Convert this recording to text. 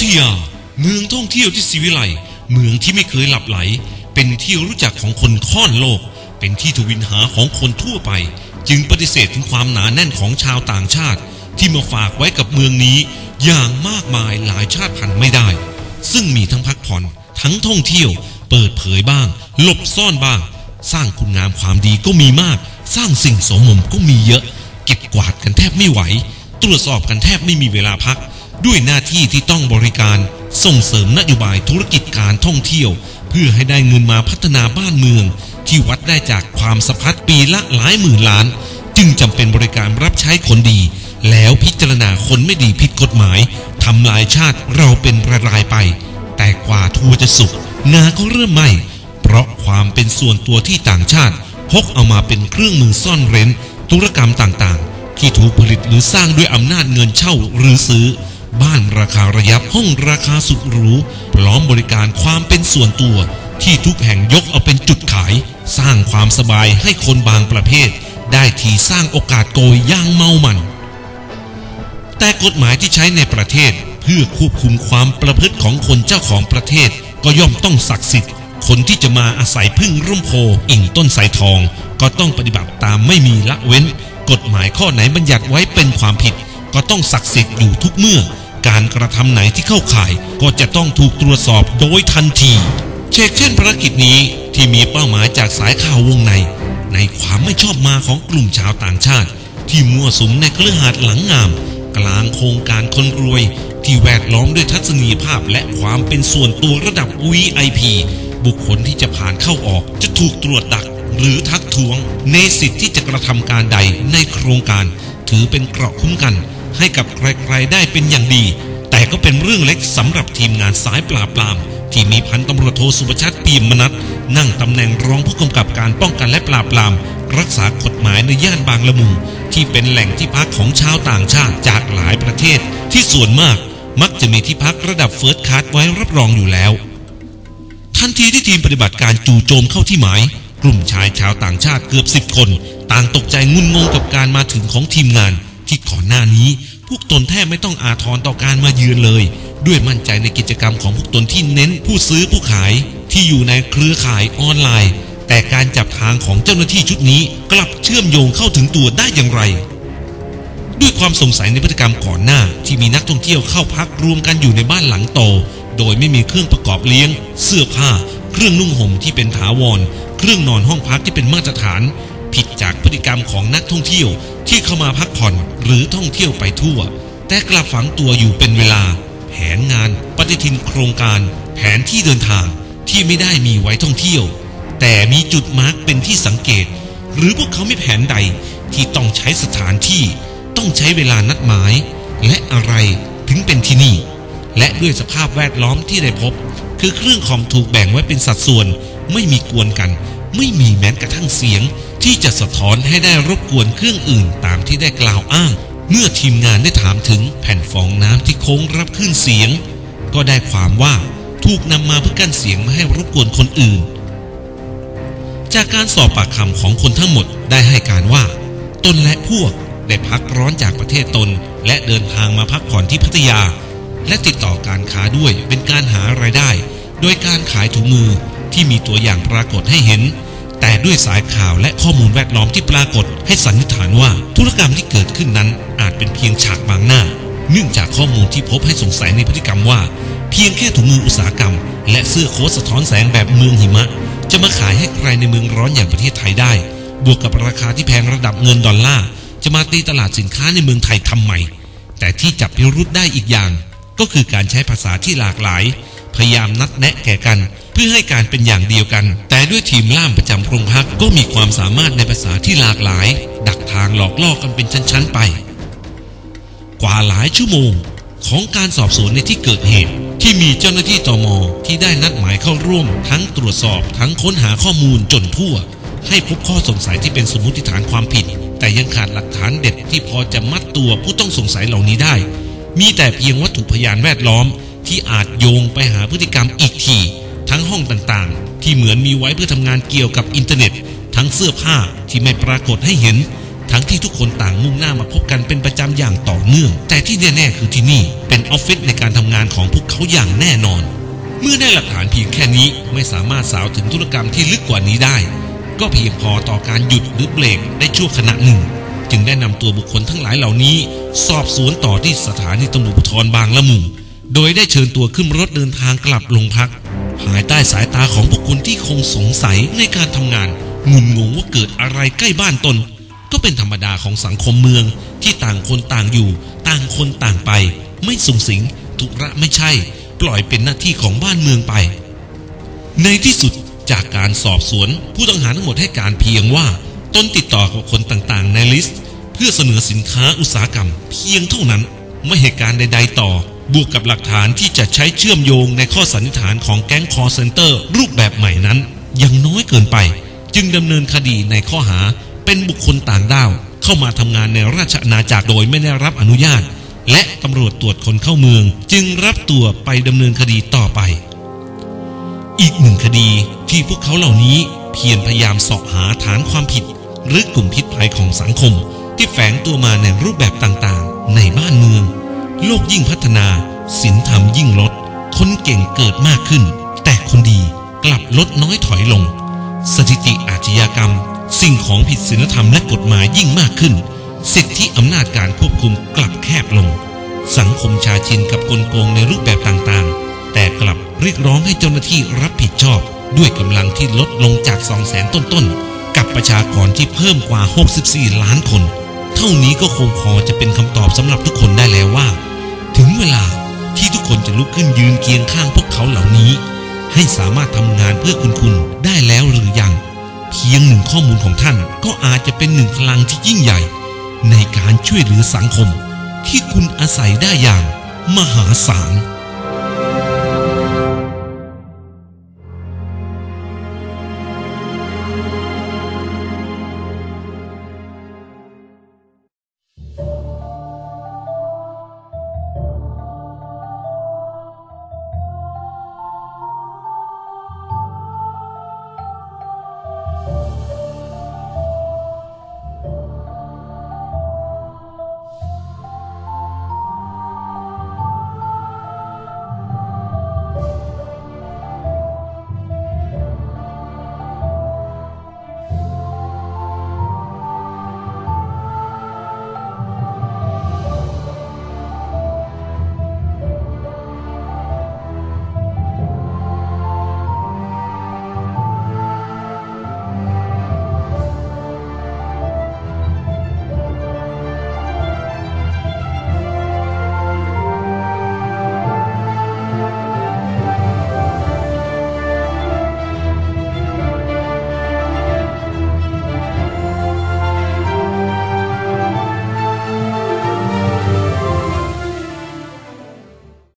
ทยา เมืองท่องเที่ยวที่ศิวิไลเมืองที่ไม่เคยหลับไหล เป็นที่รู้จักของคนค่อนโลก เป็นที่ทวินหาของคนทั่วไป จึงปฏิเสธถึงความหนาแน่นของชาวต่างชาติ ที่มาฝากไว้กับเมืองนี้ อย่างมากมายหลายชาติพันธุ์ไม่ได้ ซึ่งมีทั้งพักผ่อนทั้งท่องเที่ยว เปิดเผยบ้าง หลบซ่อนบ้าง สร้างคุณงามความดีก็มีมาก สร้างสิ่งสมมก็มีเยอะ เก็บกวาดกันแทบไม่ไหว ตรวจสอบกันแทบไม่มีเวลาพัก ด้วยหน้าที่ที่ต้องบริการส่งเสริมนโยบายธุรกิจการท่องเที่ยว เพื่อให้ได้เงินมาพัฒนาบ้านเมือง ที่วัดได้จากความสะพัดปีละหลายหมื่นล้าน จึงจำเป็นบริการรับใช้คนดี แล้วพิจารณาคนไม่ดีผิดกฎหมายทำลายชาติเราเป็นระลายไป แต่กว่าทัวจะสุกงาก็เริ่มไหมเพราะความเป็นส่วนตัวที่ต่างชาติพกเอามาเป็นเครื่องมือซ่อนเร้น ธุรกรรมต่างๆ ที่ถูกผลิตหรือสร้างด้วยอำนาจเงินเช่าหรือซื้อ บ้านราคาระยับห้องราคาสุดหรูพร้อมบริการความเป็นส่วนตัว ที่ทุกแห่งยกเอาเป็นจุดขาย สร้างความสบายให้คนบางประเภท ได้ทีสร้างโอกาสโกยย่างเมามัน แต่กฎหมายที่ใช้ในประเทศ เพื่อควบคุมความประพฤติของคนเจ้าของประเทศ ก็ย่อมต้องศักดิ์สิทธิ์คนที่จะมาอาศัยพึ่งร่มโพอิ่งต้นสายทอง ก็ต้องปฏิบัติตามไม่มีละเว้น กฎหมายข้อไหนบัญญัติไว้เป็นความผิด ก็ต้องศักดิ์สิทธิ์อยู่ทุกเมื่อ การกระทำไหนที่เข้าข่ายก็จะต้องถูกตรวจสอบโดยทันทีเช่นเช่นภารกิจนี้ที่มีเป้าหมายจากสายข่าววงใน ในความไม่ชอบมาของกลุ่มชาวต่างชาติ ที่มั่วสุมในเครือหาดหลังงาม กลางโครงการคนรวย ที่แวดล้อมด้วยทัศนียภาพและความเป็นส่วนตัวระดับ VIP บุคคลที่จะผ่านเข้าออกจะถูกตรวจดัก หรือทักท้วง ในสิทธิ์ที่จะกระทำการใดในโครงการ ถือเป็นเกราะคุ้มกัน ให้กับใครๆได้เป็นอย่างดี แต่ก็เป็นเรื่องเล็กสำหรับทีมงานสายปราบปราม ที่มีพันตำรวจโทสุประชัดปีมมนัทนั่งตำแหน่งรองผู้กำกับการป้องกันและปราบปราม รักษากฎหมายในย่านบางละมุง ที่เป็นแหล่งที่พักของชาวต่างชาติจากหลายประเทศ ที่ส่วนมากมักจะมีที่พักระดับเฟิร์สคลาสไว้รับรองอยู่แล้ว ทันทีที่ทีมปฏิบัติการจู่โจมเข้าที่หมาย กลุ่มชายชาวต่างชาติเกือบสิบคน ต่างตกใจงุนงงกับการมาถึงของทีมงาน อนหน้านี้ พวกตนแทบไม่ต้องอาทรต่อการมาเยือนเลย ด้วยมั่นใจในกิจกรรมของพวกตนที่เน้นผู้ซื้อผู้ขายที่อยู่ในเครือข่ายออนไลน์ แต่การจับทางของเจ้าหน้าที่ชุดนี้กลับเชื่อมโยงเข้าถึงตัวได้อย่างไร ด้วยความสงสัยในพฤติกรรมก่อนหน้าที่มีนักท่องเที่ยวเข้าพักรวมกันอยู่ในบ้านหลังโต โดยไม่มีเครื่องประกอบเลี้ยง เสื้อผ้า เครื่องนุ่งห่มที่เป็นถาวร เครื่องนอนห้องพักที่เป็นมาตรฐาน ผิดจากพฤติกรรมของนักท่องเที่ยวที่เข้ามาพักผ่อนหรือท่องเที่ยวไปทั่ว แต่กลับฝังตัวอยู่เป็นเวลา แผนงาน ปฏิทินโครงการ แผนที่เดินทางที่ไม่ได้มีไว้ท่องเที่ยว แต่มีจุดมาร์กเป็นที่สังเกต หรือพวกเขาไม่แผนใดที่ต้องใช้สถานที่ ต้องใช้เวลานัดหมาย และอะไรถึงเป็นที่นี่ และด้วยสภาพแวดล้อมที่ได้พบ คือเครื่องคอมถูกแบ่งไว้เป็นสัดส่วน ไม่มีกวนกัน ไม่มีแม้กระทั่งเสียง ที่จะสะท้อนให้ได้รบกวนเครื่องอื่นตามที่ได้กล่าวอ้าง เมื่อทีมงานได้ถามถึงแผ่นฟองน้ำที่โค้งรับคลื่นเสียง ก็ได้ความว่าถูกนำมาเพื่อกั้นเสียงไม่ให้รบกวนคนอื่น จากการสอบปากคำของคนทั้งหมดได้ให้การว่า ตนและพวกได้พักร้อนจากประเทศตน และเดินทางมาพักผ่อนที่พัทยา และติดต่อการค้าด้วยเป็นการหารายได้ โดยการขายถุงมือที่มีตัวอย่างปรากฏให้เห็น ด้วยสายข่าวและข้อมูลแวดล้อมที่ปรากฏ ให้สันนิษฐานว่าธุรกรรมที่เกิดขึ้นนั้นอาจเป็นเพียงฉากบางหน้า เนื่องจากข้อมูลที่พบให้สงสัยในพฤติกรรมว่า เพียงแค่ถุงมืออุตสาหกรรม และเสื้อโค้ทสะท้อนแสงแบบเมืองหิมะ จะมาขายให้ใครในเมืองร้อนอย่างประเทศไทยได้ บวกกับราคาที่แพงระดับเงินดอลลาร์จะมาตีตลาดสินค้าในเมืองไทยทำไมแต่ที่จับพิรุษได้อีกอย่าง ก็คือการใช้ภาษาที่หลากหลาย พยายามนัดแนะแก่กัน พื่อให้การเป็นอย่างเดียวกัน แต่ด้วยทีมล่ามประจำโรงพักก็มีความสามารถในภาษาที่หลากหลาย ดักทางหลอกล่อกันเป็นชั้นๆไป กว่าหลายชั่วโมงของการสอบสวนในที่เกิดเหตุ ที่มีเจ้าหน้าที่ตมที่ได้นัดหมายเข้าร่วม ทั้งตรวจสอบทั้งค้นหาข้อมูลจนทั่ว ให้พบข้อสงสัยที่เป็นสมมติฐานความผิด แต่ยังขาดหลักฐานเด็ดที่พอจะมัดตัวผู้ต้องสงสัยเหล่านี้ได้ มีแต่เพียงวัตถุพยานแวดล้อมที่อาจโยงไปหาพฤติกรรมอีกที ทั้งห้องต่างๆ ที่เหมือนมีไว้เพื่อทำงานเกี่ยวกับอินเทอร์เน็ต ทั้งเสื้อผ้าที่ไม่ปรากฏให้เห็น ทั้งที่ทุกคนต่างมุ่งหน้ามาพบกันเป็นประจำอย่างต่อเนื่อง แต่ที่แน่ๆคือที่นี่เป็นออฟฟิศในการทำงานของพวกเขาอย่างแน่นอน เมื่อได้หลักฐานเพียงแค่นี้ไม่สามารถสาวถึงธุรกรรมที่ลึกกว่านี้ได้ ก็เพียงพอต่อการหยุดหรือเบรกได้ชั่วขณะหนึ่ง จึงได้นำตัวบุคคลทั้งหลายเหล่านี้ สอบสวนต่อที่สถานีตำรวจภูธรบางละมุงโดยได้เชิญตัวขึ้นรถเดินทางกลับโรงพัก ภายใต้สายตาของบุคคลที่คงสงสัยในการทำงานงุนงงว่าเกิดอะไรใกล้บ้านตน ก็เป็นธรรมดาของสังคมเมืองที่ต่างคนต่างอยู่ ต่างคนต่างไป ไม่สุงสิงธุระไม่ใช่ ปล่อยเป็นหน้าที่ของบ้านเมืองไป ในที่สุดจากการสอบสวนผู้ต้องหาทั้งหมดให้การเพียงว่าตนติดต่อกับคนต่างๆ ในลิสต์ เพื่อเสนอสินค้าอุตสาหกรรม เพียงเท่านั้นไม่เหตุการณ์ใด ๆ ต่อ บวกกับหลักฐานที่จะใช้เชื่อมโยงในข้อสันนิษฐานของแก๊งคอร์เซนเตอร์ รูปแบบใหม่นั้น ยังน้อยเกินไป จึงดำเนินคดีในข้อหาเป็นบุคคลต่างด้าว เข้ามาทำงานในราชอาณาจักรโดยไม่ได้รับอนุญาต และตำรวจตรวจคนเข้าเมือง จึงรับตัวไปดำเนินคดีต่อไป อีกหนึ่งคดีที่พวกเขาเหล่านี้เพียรพยายามสาะหาฐานความผิด หรือกลุ่มพิษภัยของสังคม ที่แฝงตัวมาในรูปแบบต่างๆ ในบ้านเมือง โลกยิ่งพัฒนาศีลธรรมยิ่งลด คนเก่งเกิดมากขึ้น แต่คนดีกลับลดน้อยถอยลง สถิติอาชญากรรม สิ่งของผิดศีลธรรมและกฎหมายยิ่งมากขึ้น สิทธิอำนาจการควบคุมกลับแคบลง สังคมชาชินกับกลโกงในรูปแบบต่างๆ แต่กลับเรียกร้องให้เจ้าหน้าที่รับผิดชอบ ด้วยกำลังที่ลดลงจาก2 0 0แสนต้นๆ กับประชากรที่เพิ่มกว่า 64 ล้านคน เท่านี้ก็คงพอจะเป็นคำตอบสำหรับทุกคนได้แล้วว่า ถึงเวลาที่ทุกคนจะลุกขึ้นยืนเคียงข้างพวกเขาเหล่านี้ ให้สามารถทำงานเพื่อคุณคุณได้แล้วหรือยัง เพียงหนึ่งข้อมูลของท่านก็อาจจะเป็นหนึ่งพลังที่ยิ่งใหญ่ ในการช่วยเหลือสังคม ที่คุณอาศัยได้อย่าง มหาศาล